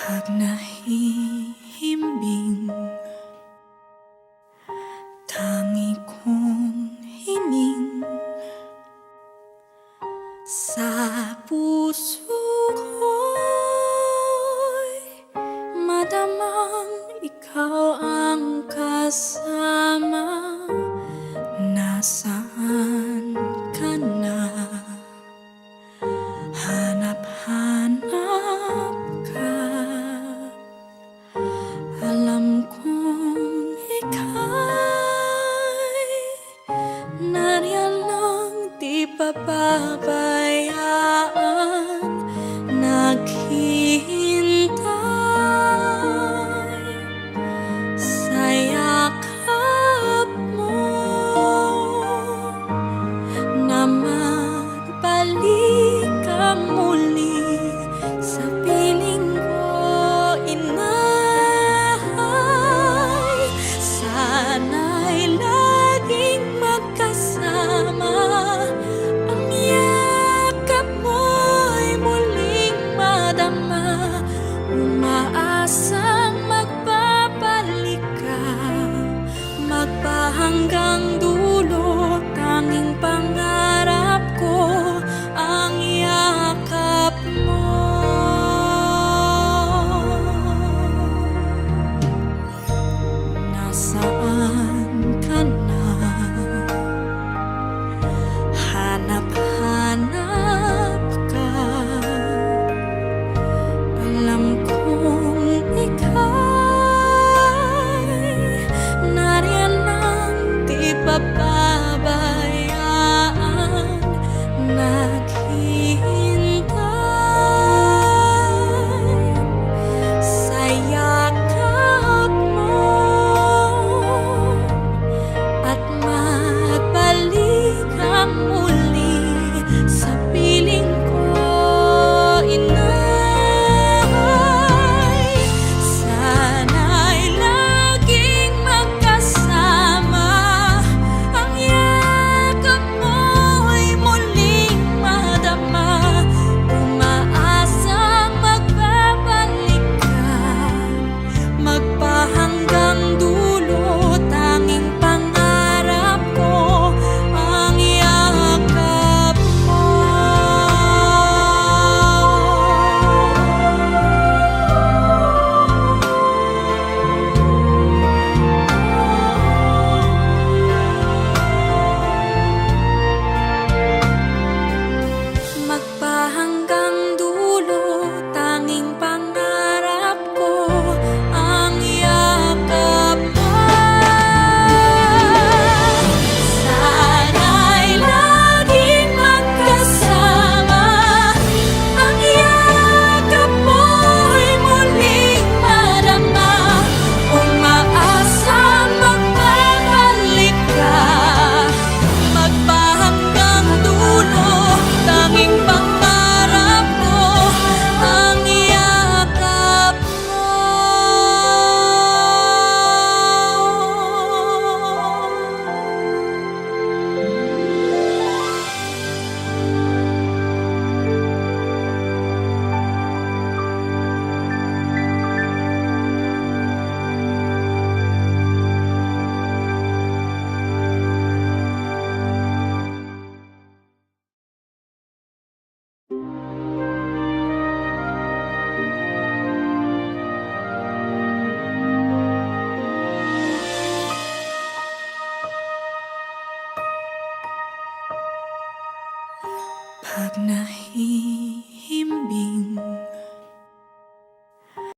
Pag nahihimbing Tangi kong hining. Sa puso ko'y madama. papá, papá. Some Pag nahihimbing